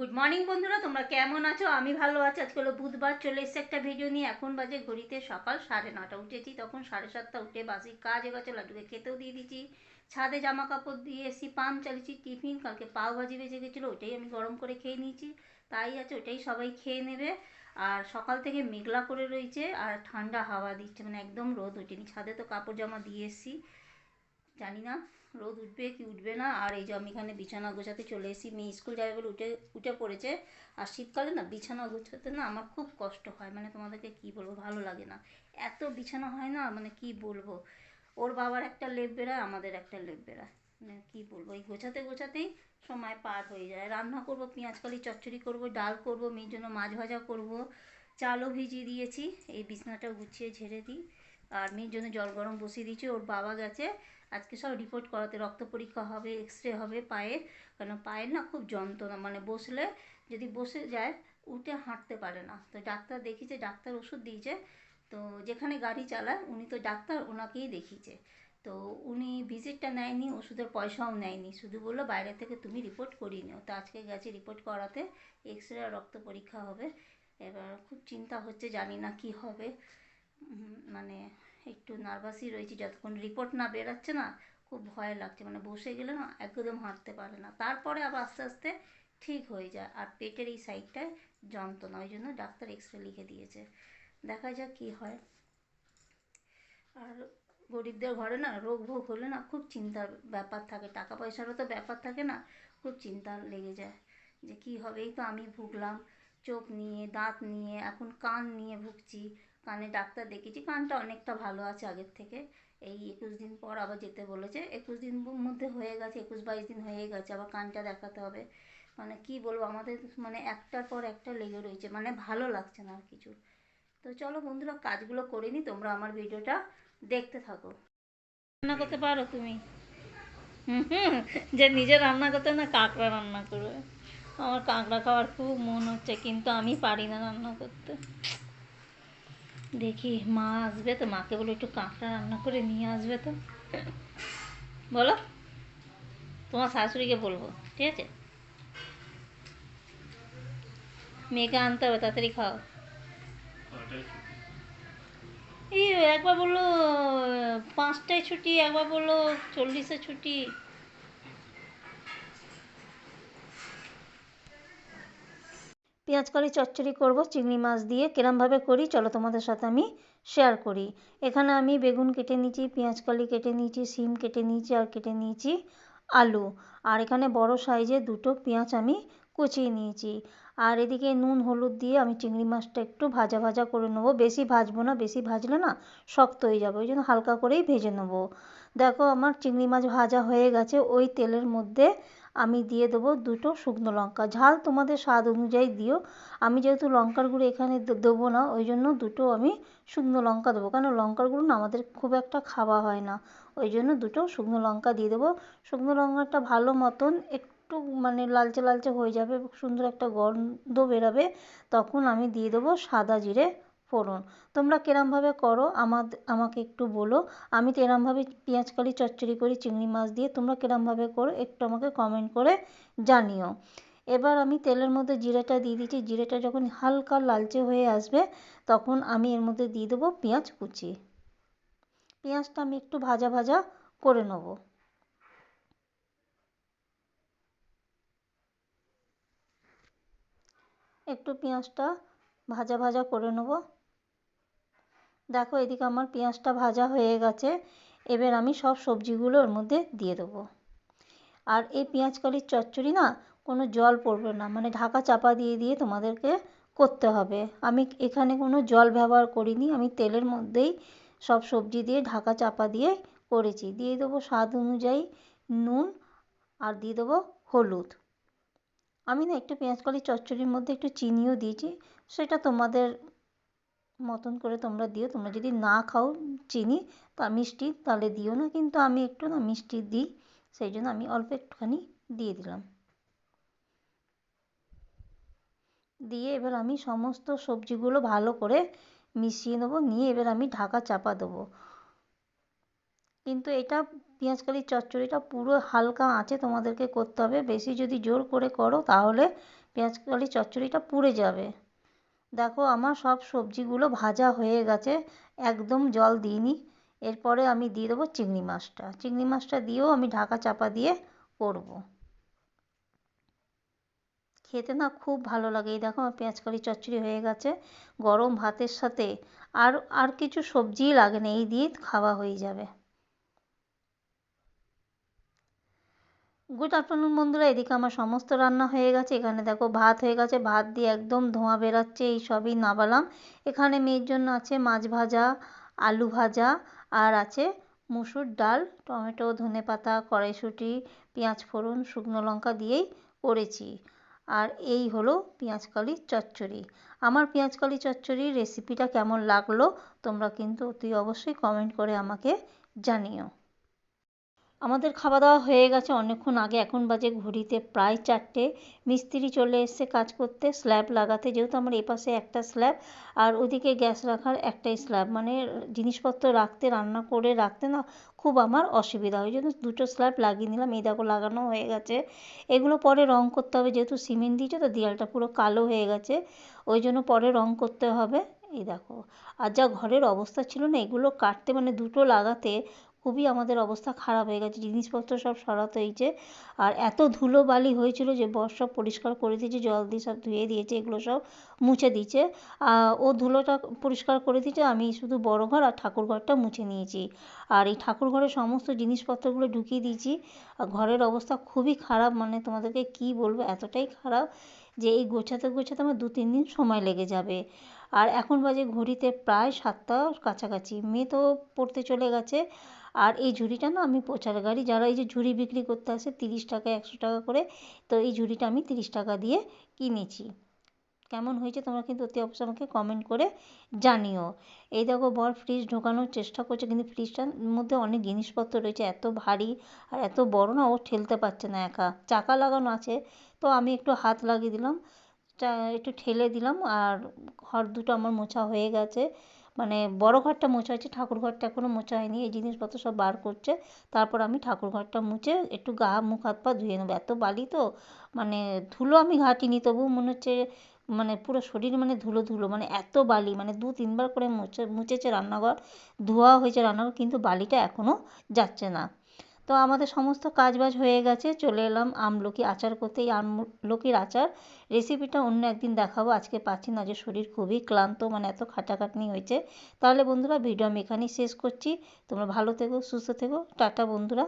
Good morning বন্ধুরা, তোমরা কেমন আছো? আমি ভালো আছি। আজকে হলো বুধবার, চলে এসেছে একটা ভিডিও নিয়ে। এখন বাজে ঘড়িতে সকাল সাড়ে নটা। উঠেছি তখন সাড়ে সাতটা উঠে বাসি কাজ এগোচ্ছে, লাড্ডুকে খেতেও দিয়ে দিচ্ছি ছাদে জামা কাপড় দিয়ে এসি পাম্প চালিয়েছি, টিফিন, কালকে পাও ভাজি বেজে গেছিল, ওইটাই আমি গরম করে খেয়ে নিয়েছি। তাই আছে ওটাই সবাই খেয়ে নেবে। আর সকাল থেকে মেঘলা করে রয়েছে আর ঠান্ডা হাওয়া দিচ্ছে মানে একদম রোদ ওঠেনি। ছাদে তো কাপড় জামা দিয়ে এসেছি। জানি না। রোদ উঠবে কি উঠবে না। আর এই যে আমি এখানে বিছানা গোছাতে চলে এসেছি। মেয়ে স্কুল যাবে বলে উঠে উঠে পড়েছে। আর শীতকালে না বিছানা গোছাতে না আমার খুব কষ্ট হয়। মানে তোমাদেরকে কি বলব? ভালো লাগে না। এত বিছানা হয় না মানে কি বলব? ওর বাবার একটা লেপ বেরোয় আমাদের একটা লেপ বেরোয় মানে কী বলব? এই গোছাতে গোছাতেই সময় পার হয়ে যায়। রান্না করব, পেঁয়াজ কালি চচ্চড়ি করব, ডাল করব, মেয়ের জন্য মাছ ভাজা করব। চালও ভিজিয়ে দিয়েছি। এই বিছানাটা গুছিয়ে ঝেড়ে দিই। আর মেয়ের জন্য জল গরম বসিয়ে দিয়েছি। ওর বাবা গেছে। আজকে সব রিপোর্ট করাতে রক্ত পরীক্ষা হবে এক্স রে হবে পায়ের কারণ পায়ের না খুব যন্ত্রণা মানে বসলে যদি বসে যায়, উঠে হাঁটতে পারে না। তো ডাক্তার দেখিয়েছে, ডাক্তার ওষুধ দিয়েছে, তো যেখানে গাড়ি চালায়, উনি তো ডাক্তার ওনাকেই দেখিয়েছে। তো উনি ভিজিটটা নেয়নি, ওষুধের পয়সাও নেয়নি, শুধু বলল বাইরে থেকে তুমি রিপোর্ট করিয়ে নিও। তো আজকে গেছে রিপোর্ট করাতে এক্স রে আর রক্ত পরীক্ষা হবে। এবার খুব চিন্তা হচ্ছে, জানি না কি হবে। মানে একটু নার্ভাসই রয়েছি, যতক্ষণ রিপোর্ট না বেরোচ্ছে না, খুব ভয় লাগছে। মানে বসে গেলে না একদম হাঁটতে পারে না। তারপরে আবার আস্তে আস্তে ঠিক হয়ে যায়। আর পেটের এই সাইডটায় যন্ত্রণা, ওই জন্য ডাক্তার এক্স রে লিখে দিয়েছে। দেখা যাক কী হয়। আর গরিবদের ঘরে না রোগ ভোগ হলে না খুব চিন্তার ব্যাপার থাকে। টাকা পয়সারও তো ব্যাপার থাকে না, খুব চিন্তা লেগে যায় যে কী হবে? এই তো আমি ভুগলাম। চোখ নিয়ে, দাঁত নিয়ে, এখন কান নিয়ে ভুগছি। কানে ডাক্তার দেখিয়েছি কানটা অনেকটা ভালো আছে আগের থেকে। এই একুশ দিন পর আবার যেতে বলেছে। একুশ দিন মধ্যে হয়ে গেছে, একুশ বাইশ দিন হয়ে গেছে, আবার কানটা দেখাতে হবে। মানে কি বলব, আমাদের মানে একটার পর একটা লেগে রয়েছে মানে ভালো লাগছে না আর কিছু। তো চলো বন্ধুরা, কাজগুলো করে নিই তোমরা আমার ভিডিওটা দেখতে থাকো। রান্না করতে পারো তুমি? হুম, যে নিজে রান্না করতে না কাঁকড়া রান্না করবে। আমার কাঁকড়া খাওয়ার খুব মন হচ্ছে, কিন্তু আমি পারি না রান্না করতে। দেখি মা আসবে তো, মাকে বলে একটু কাঁকড়া রান্না করে নিয়ে আসবে তো। বলো, তোমার শাশুড়িকে বলব, ঠিক আছে? মেয়েকে আনতে হবে, তাড়াতাড়ি খাও। এই একবার বলল, পাঁচটায় ছুটি, একবার বলল, চল্লিশে ছুটি। পেঁয়াজ কালি চচ্চড়ি করব, চিংড়ি মাছ দিয়ে কিরমভাবে করি, চলো তোমাদের সাথে আমি শেয়ার করি। এখানে আমি বেগুন কেটে নিয়েছি, পেঁয়াজ কালি কেটে নিয়েছি সিম কেটে নিয়েছি আর কেটে নিয়েছি আলু। আর এখানে বড় সাইজে দুটো পেঁয়াজ আমি কুচিয়ে নিয়েছি। আর এদিকে নুন, হলুদ দিয়ে আমি চিংড়ি মাছটা একটু ভাজা ভাজা করে নেব। বেশি ভাজবো না, বেশি ভাজলে না শক্ত হয়ে যাবে, ওই জন্য হালকা করেই ভেজে নেব। দেখো আমার চিংড়ি মাছ ভাজা হয়ে গেছে, ওই তেলের মধ্যে আমি দিয়ে দেবো দুটো শুকনো লঙ্কা। ঝাল তোমাদের স্বাদ অনুযায়ী দিও। আমি যেহেতু লঙ্কার গুঁড়ো এখানে দেবো না, ওই জন্য দুটো আমি শুকনো লঙ্কা দেবো। কেন? লঙ্কার গুঁড়ো না আমাদের খুব একটা খাওয়া হয় না। ওই জন্য দুটো শুকনো লঙ্কা দিয়ে দেবো। শুকনো লঙ্কাটা ভালো মতন একটু মানে লালচে লালচে হয়ে যাবে, সুন্দর একটা গন্ধ বেরাবে। তখন আমি দিয়ে দেবো সাদা জিরে ফোড়ন তোমরা কিরমভাবে করো আমার আমাকে একটু বলো। আমি তো এরমভাবে পেঁয়াজ কালি চচ্চড়ি করি, চিংড়ি মাছ দিয়ে। তোমরা কিরমভাবে করো একটু আমাকে কমেন্ট করে জানিও। এবার আমি তেলের মধ্যে জিরেটা দিয়ে দিচ্ছি। জিরেটা যখন হালকা লালচে হয়ে আসবে, তখন আমি এর মধ্যে দিয়ে দেবো পেঁয়াজ কুচি। পেঁয়াজটা আমি একটু ভাজা ভাজা করে নেব। একটু পেঁয়াজটা ভাজা ভাজা করে নেব। দেখো, এদিকে আমার পেঁয়াজটা ভাজা হয়ে গেছে। এবার আমি সব সবজিগুলো ওর মধ্যে দিয়ে দেবো। আর এই পেঁয়াজ কালির চচ্চড়ি না, কোনো জল পড়বে না। মানে ঢাকা চাপা দিয়ে দিয়ে তোমাদেরকে করতে হবে। আমি এখানে কোনো জল ব্যবহার করিনি। আমি তেলের মধ্যেই সব সবজি দিয়ে ঢাকা চাপা দিয়ে করেছি। দিয়ে দেবো স্বাদ অনুযায়ী নুন আর দিয়ে দেবো হলুদ। আমি না একটু পেঁয়াজ কালির চচ্চড়ির মধ্যে একটু চিনিও দিয়েছি। সেটা তোমাদের মতন করে তোমরা দিও। তোমরা যদি না খাও চিনি তা মিষ্টি, তাহলে দিও না। কিন্তু আমি একটু না মিষ্টি দিই, সেই জন্য আমি অল্প একটুখানি দিয়ে দিলাম। দিয়ে এবার আমি সমস্ত সবজিগুলো ভালো করে মিশিয়ে নেব। নিয়ে এবার আমি ঢাকা চাপা দেবো। কিন্তু এটা পেঁয়াজ কালির চচ্চড়িটা পুরো হালকা আঁচে তোমাদেরকে করতে হবে। বেশি যদি জোর করে করো, তাহলে পেঁয়াজ কালি চচ্চড়িটা পুড়ে যাবে। দেখো আমার সব সবজিগুলো ভাজা হয়ে গেছে, একদম জল দিইনি। এরপরে আমি দিয়ে দেবো চিংড়ি মাছটা। চিংড়ি মাছটা দিয়েও আমি ঢাকা চাপা দিয়ে করব। খেতে না খুব ভালো লাগে। এই দেখো আমার পেঁয়াজ কালি চচ্চড়ি হয়ে গেছে, গরম ভাতের সাথে। আর আর কিছু সবজিই লাগে না, এই দিয়ে খাওয়া হয়ে যাবে। গুড আফটারনুন বন্ধুরা, এদিকে আমার সমস্ত রান্না হয়ে গেছে। এখানে দেখো ভাত হয়ে গেছে, ভাত দিয়ে একদম ধোঁয়া বেরাচ্ছে, এই সবই নাবালাম। এখানে মেয়ের জন্য আছে মাছ ভাজা, আলু ভাজা, আর আছে মুসুর ডাল, টমেটো, ধনে পাতা, কড়াইশুঁটি, পেঁয়াজ ফোড়ন, শুকনো লঙ্কা দিয়েই করেছি। আর এই হলো পেঁয়াজকালি চচ্চড়ি। আমার পেঁয়াজকালি চচ্চড়ির রেসিপিটা কেমন লাগল, তোমরা কিন্তু অতি অবশ্যই কমেন্ট করে আমাকে জানিও। আমাদের খাওয়া দাওয়া হয়ে গেছে অনেকক্ষণ আগে। এখন বাজে ঘড়িতে প্রায় চারটে। মিস্ত্রি চলে এসছে কাজ করতে। স্ল্যাব লাগাতে। যেহেতু আমার এপাশে একটা স্ল্যাব, আর ওদিকে গ্যাস রাখার একটাই স্ল্যাব। মানে জিনিসপত্র রাখতে, রান্না করে রাখতে না খুব আমার অসুবিধা। ওই জন্য দুটো স্ল্যাব লাগিয়ে নিলাম। এই দেখো লাগানো হয়ে গেছে। এগুলো পরে রং করতে হবে। যেহেতু সিমেন্ট দিয়েছে, তো দেয়ালটা পুরো কালো হয়ে গেছে। ওই জন্য পরে রং করতে হবে। এই দেখো। আর যা ঘরের অবস্থা ছিল না, এগুলো কাটতে মানে দুটো লাগাতে খুবই আমাদের অবস্থা খারাপ হয়ে গেছে। জিনিসপত্র সব সরাতে হয়েছে আর এত ধুলো বালি হয়েছিল যে, বর সব পরিষ্কার করে দিয়েছে, জল দিয়ে সব ধুয়ে দিয়েছে, এগুলো সব মুছে দিয়েছে। ও ধুলোটা পরিষ্কার করে দিয়েছে, আমি শুধু বড় ঘর আর ঠাকুর ঘরটা মুছে নিয়েছি। আর এই ঠাকুর ঘরের সমস্ত জিনিসপত্রগুলো ঢুকিয়ে দিয়েছি। আর ঘরের অবস্থা খুবই খারাপ মানে তোমাদেরকে কি বলব, এতটাই খারাপ যে, এই গোছাতে গোছাতে আমার দু তিন দিন সময় লেগে যাবে। আর এখন বাজে ঘড়িতে প্রায় সাতটা কাছাকাছি। মেয়ে তো পড়তে চলে গেছে। আর এই ঝুড়িটা না আমি প্রচার গাড়ি যারা এই যে ঝুড়ি বিক্রি করতে আসে, তিরিশ টাকা, একশো টাকা করে, তো এই ঝুড়িটা আমি তিরিশ টাকা দিয়ে কিনেছি। কেমন হয়েছে তোমরা কিন্তু অতি অবশ্যই আমাকে কমেন্ট করে জানিও। এই দেখো, বর ফ্রিজ ঢোকানোর চেষ্টা করছে, কিন্তু ফ্রিজটার মধ্যে অনেক জিনিসপত্র রয়েছে, এত ভারী আর এত বড় না, ও ঠেলতে পারছে না একা। চাকা লাগানো আছে, তো আমি একটু হাত লাগিয়ে দিলাম একটু ঠেলে দিলাম, আর ঘর দুটো আমার মোছা হয়ে গেছে। মানে বড় ঘরটা মোছা হয়েছে ঠাকুর ঘরটা এখনও মোছা হয়নি, এই জিনিসপত্র সব বার করছে। তারপর আমি ঠাকুর ঘরটা মুছে একটু গা, মুখ, হাত, পা ধুয়ে নেব। এত বালি তো মানে ধুলো আমি ঘাঁটিনি তবু মনে হচ্ছে মানে পুরো শরীর মানে ধুলো ধুলো মানে এত বালি মানে দু, তিনবার করে মুছে, মুছেছে রান্নাঘর, ধোয়া হয়েছে রান্নাঘর, কিন্তু বালিটা এখনও যাচ্ছে না। তো আমাদের সমস্ত কাজবাজ হয়ে গেছে, চলে এলাম আমলকি আচার করতে। এই আমলকির আচার রেসিপিটা অন্য একদিন দেখাবো। আজকে পাচ্ছি না যে শরীর খুবই ক্লান্ত মানে এত খাটাখাটনি হয়েছে। তাহলে বন্ধুরা ভিডিও আমি এখানেই শেষ করছি। তোমরা ভালো থেকো, সুস্থ থেকো। টাটা বন্ধুরা।